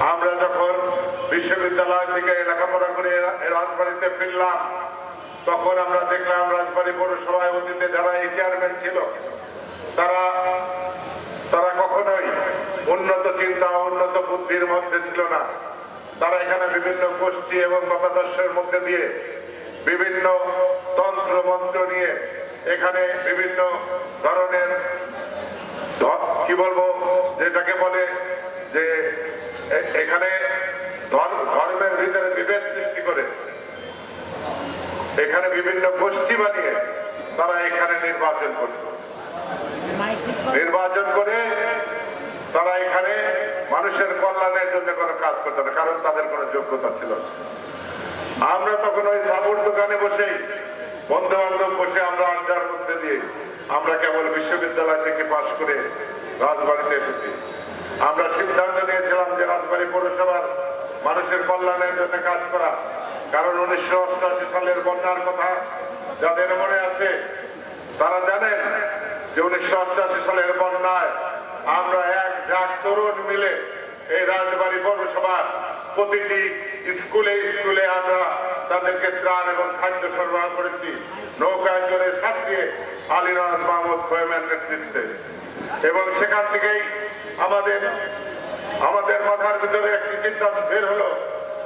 আমরা যখন বিশ্ববিদ্যালয় থেকে লেখাপড়া করে রাজবাড়িতে ফিরলাম, তখন আমরা দেখলাম রাজবাড়ি পৌরসভায় অতীতে যারা এই চেয়ারম্যান ছিল, তারা তারা কখনোই উন্নত চিন্তা উন্নত বুদ্ধির মধ্যে ছিল না। তারা এখানে বিভিন্ন গোষ্ঠী এবং মতাদর্শের মধ্যে দিয়ে বিভিন্ন তন্ত্র মন্ত্র নিয়ে এখানে বিভিন্ন ধরনের কি বলব যেটাকে বলে যে এ- এখানে ধর্ম- ধর্মের ভিতরে বিভেদ সৃষ্টি করে এখানে বিভিন্ন গোষ্ঠী বানিয়ে তারা এখানে নির্বাচন করত নির্বাচন করে তারা এখানে মানুষের কল্যাণের জন্য কোনো কাজ করতো না কারণ তাদের কোনো যোগ্যতা ছিল আমরা তখন ওই সাবুর দোকানে বসেই বন্ধু বান্ধব বসে আমরা আড্ডার মধ্যে দিয়ে আমরা কেবল বিশ্ববিদ্যালয় থেকে পাশ করে রাজবাড়িতে এসেছি। আমরা সিদ্ধান্ত নিয়েছিলাম যে রাজবাড়ি পৌরসভার মানুষের কল্যাণের জন্য কাজ করা। কারণ উনিশশো অষ্টআশি সালের বন্যার কথা যাদের মনে আছে, তারা জানেন যে উনিশশো অষ্টআশি সালের বন্যায় আমরা এক ঝাঁক তরুণ মিলে এই রাজবাড়ি পৌরসভার প্রতিটি স্কুলে স্কুলে আমরা তাদেরকে ত্রাণ এবং খাদ্য সরবরাহ করেছি। নৌকায় চড়ে সাত দিয়ে আলীরাজ মাহমুদ খোয়েমের নেতৃত্বে। এবং সেখান থেকেই আমাদের আমাদের মাথার ভিতরে একটি চিন্তা বের হলো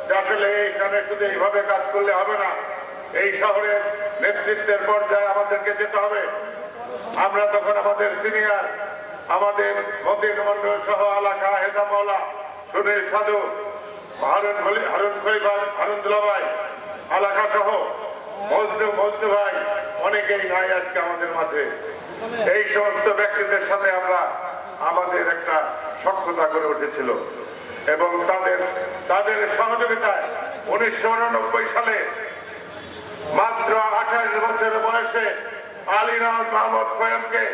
যে আসলে এখানে শুধু এইভাবে কাজ করলে হবে না, এই শহরের নেতৃত্বের পর্যায়ে আমাদেরকে যেতে হবে। আমরা তখন আমাদের সিনিয়র, আমাদের মতিন মন্ডল সহ এলাকা হেদামলা, সুনীল সাধু, হারুন হারুন খলিফার, হারুন দুলাভাই, এলাকা সহ মজনু মজনু ভাই, অনেকেই নাই আজকে আমাদের মাঝে। এই সমস্ত ব্যক্তিদের সাথে আমরা আমাদের একটা সক্ষতা করে উঠেছিল। এবং তাদের তাদের সহযোগিতায় উনিশশো উননব্বই সালে মাত্র আঠাশ বছর বয়সে আলীরাজ মাহমুদ কোয়েমকে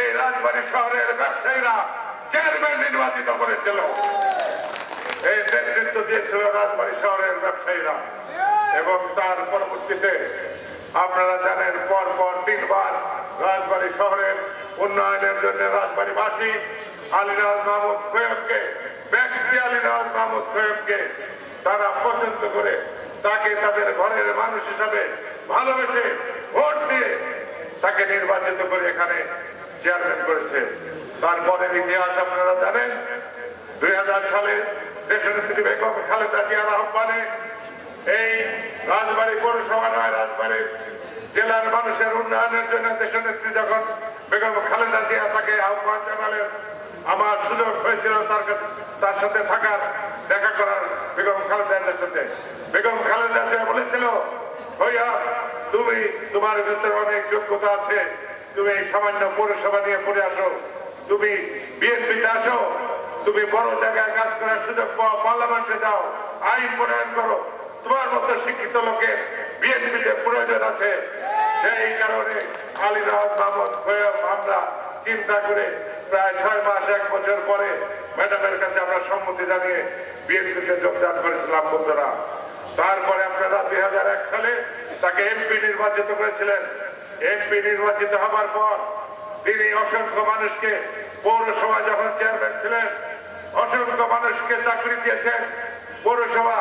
এই রাজবাড়ী শহরের ব্যবসায়ীরা চেয়ারম্যান নির্বাচিত করেছিল। এই নেতৃত্ব দিয়েছিল রাজবাড়ী শহরের ব্যবসায়ীরা। এবং তার পরবর্তীতে আপনারা জানেন পর পর তিনবার রাজবাড়ী শহরের উন্নয়নের জন্য রাজবাড়ীবাসী আলীরাজ মাহমুদ খোয়েবকে ব্যক্তি আলীরাজ মাহমুদ খোয়েবকে তারা পছন্দ করে, তাকে তাদের ঘরের মানুষ হিসাবে ভালোবেসে ভোট দিয়ে তাকে নির্বাচিত করে এখানে চেয়ারম্যান করেছে। তারপরের ইতিহাস আপনারা জানেন, দুই হাজার সালে দেশনেত্রী বেগম খালেদা জিয়ার আহ্বানে এই রাজবাড়ী পৌরসভা নয় রাজবাড়ী জেলার মানুষের উন্নয়নের জন্য দেশনেত্রী যখন বেগম খালেদা জিয়া তাকে আহ্বান জানালেন। আমার সুযোগ হয়েছিল তার কাছে তার সাথে থাকার, দেখা করার বেগম খালেদা জিয়ার সাথে। বেগম খালেদা জিয়া বলেছিল, ভাইয়া, তুমি, তোমার ভেতরে অনেক যোগ্যতা আছে। তুমি এই সামান্য পৌরসভা নিয়ে পড়ে আসো। তুমি বিএনপিতে আসো। তুমি বড় জায়গায় কাজ করার সুযোগ পাও, পার্লামেন্টে যাও। আইন প্রণয়ন করো। তোমার মতো শিক্ষিত লোকের বিএনপিতে প্রয়োজন আছে। সেই কারণে আলীরাজ মাহমুদ খোয়েব আমরা চিন্তা করে প্রায় ছয় মাস, এক বছর পরে ম্যাডামের কাছে আমরা সম্মতি জানিয়ে বিএনপিতে যোগদান করেছিলাম, বন্ধুরা। তারপরে আপনারা দুই হাজার এক সালে তাকে এমপি নির্বাচিত করেছিলেন। এমপি নির্বাচিত হবার পর তিনি অসংখ্য মানুষকে পৌরসভা যখন চেয়ারম্যান ছিলেন, অসংখ্য মানুষকে চাকরি দিয়েছেন। পৌরসভা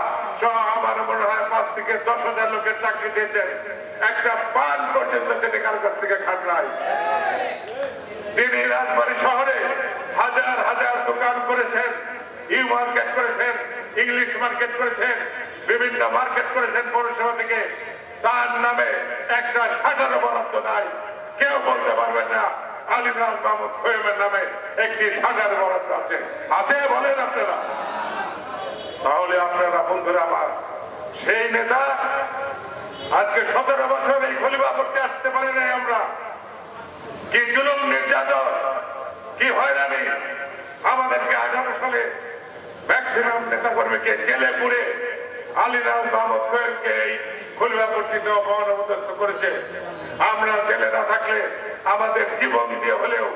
ইংলিশ মার্কেট করেছেন, বিভিন্ন মার্কেট করেছেন পৌরসভা থেকে। তার নামে একটা শাটার বরাদ্দ নাই। কেউ বলতে পারবেন না আলিমরাজ মাহমুদ খোয়েমের নামে একটি শাটার বরাদ্দ আছে। আছে বলেন আপনারা। বন্ধুরা আমার, সেই নেতা আজকে সতেরো বছর এই খলিফা করতে আসতে পারি নাই আমরা। কি জুলুম নির্যাতন, কি হয়রানি, আমাদেরকে আঠারো সালে ম্যাক্সিমাম নেতা কর্মীকে জেলে পুরে আলীরাজ মাহমুদ কোয়েলকে এই খলিফাপট্টি দেওয়া অনুমোদন করেছে। আমরা জেলে না থাকলে আমাদের জীবন দিয়ে হলেও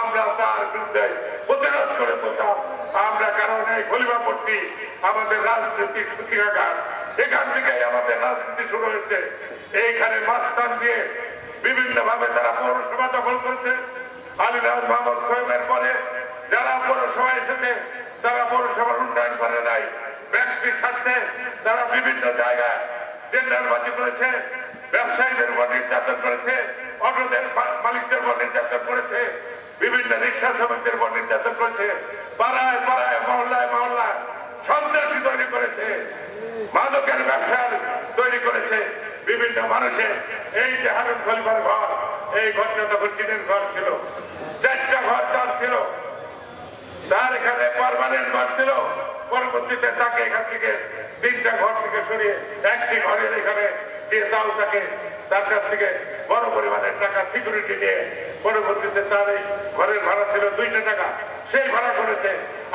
আমরা তার বিরুদ্ধে প্রতিরোধ করে বলতাম। আমরা কারণ এই খলিফাপট্টি আমাদের রাজনীতির সূতিকাগার এখান থেকেই আমাদের রাজনীতি শুরু হয়েছে। এইখানে মাস্তান দিয়ে বিভিন্ন ভাবে তারা পৌরসভা দখল করেছে। আলীরাজ মাহমুদ খোয়েমের পরে যারা পৌরসভা এসেছে, তারা পৌরসভার উন্নয়ন করে নাই। স্বার্থে তারা বিভিন্ন জায়গায় করেছে, ব্যবসায়ীদের উপর নির্যাতন করেছে অটোদের মালিকদের উপর নির্যাতন করেছে। বিভিন্ন রিক্সা শ্রমিকদের উপর নির্যাতন করেছে, পাড়ায় পাড়ায়, মহল্লায় মহল্লায় সন্ত্রাসী তৈরি করেছে, মাদকের ব্যবসা তৈরি করেছে বিভিন্ন মানুষের এই যে হারুন খলিফার ঘর, এই ঘরটা তখন টিনের ঘর ছিল। চারটা ঘর তার ছিল। তার এখানে পারমানেন্ট ঘর ছিল। পরবর্তীতে তাকে এখান থেকে তিনটা ঘর থেকে সরিয়ে একটি ঘরের এখানে দিয়ে তাও তাকে তার কাছ থেকে বড় পরিমাণের টাকা সিকিউরিটি নিয়ে পরবর্তীতে তার এই ঘরের ভাড়া ছিল দুইটা টাকা। সেই ভাড়া করেছে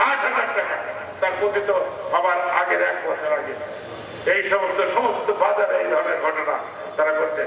আট হাজার টাকা। তার পতিত হবার আগের এক বছর আগে। এই সমস্ত সমস্ত বাজারে এই ধরনের ঘটনা তারা করছে